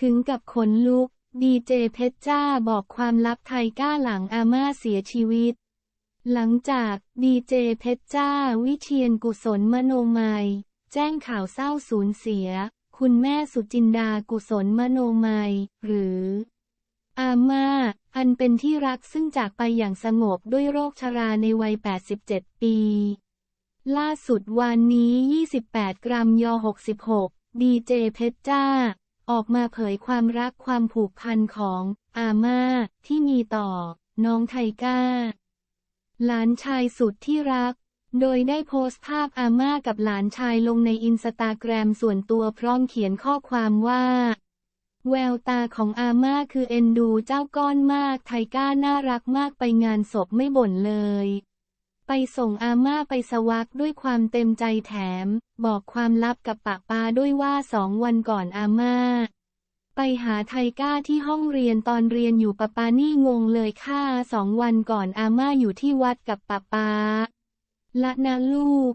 ถึงกับขนลุก ดีเจเพชรจ้าบอกความลับไทยก้าหลังอาม่าเสียชีวิต หลังจากดีเจเพชรจ้าวิเชียนกุศลมโนมัย แจ้งข่าวเศร้าสูญเสีย คุณแม่สุจินดากุศลมโนมัย หรือ อาม่า อันเป็นที่รักซึ่งจากไปอย่างสงบด้วยโรคชราในวัย 87 ปี ล่าสุดวันนี้ 28 กรัมย 66 ดีเจเพชรจ้า ออกมาเผยความรักความผูกพันของอาม่าที่มีต่อ น้องไทก้า หลานชายสุดที่รัก โดยได้โพสต์ภาพอาม่ากับหลานชายลงในอินสตาแกรมส่วนตัวพร้อมเขียนข้อความว่า แววตาของอาม่าคือเอ็นดูเจ้าก้อนมากไทก้าน่ารักมากไปงานศพไม่บ่นเลย ไปส่งอาม่าไปสวักด้วยความเต็มใจแถม บอกความลับกับปะปาด้วยว่าสองวันก่อนอาม่า ไปหาไทก้าที่ห้องเรียนตอนเรียนอยู่ปะปานี่งงเลยค่ะสองวันก่อนอาม่าอยู่ที่วัดกับปะปาละนะลูก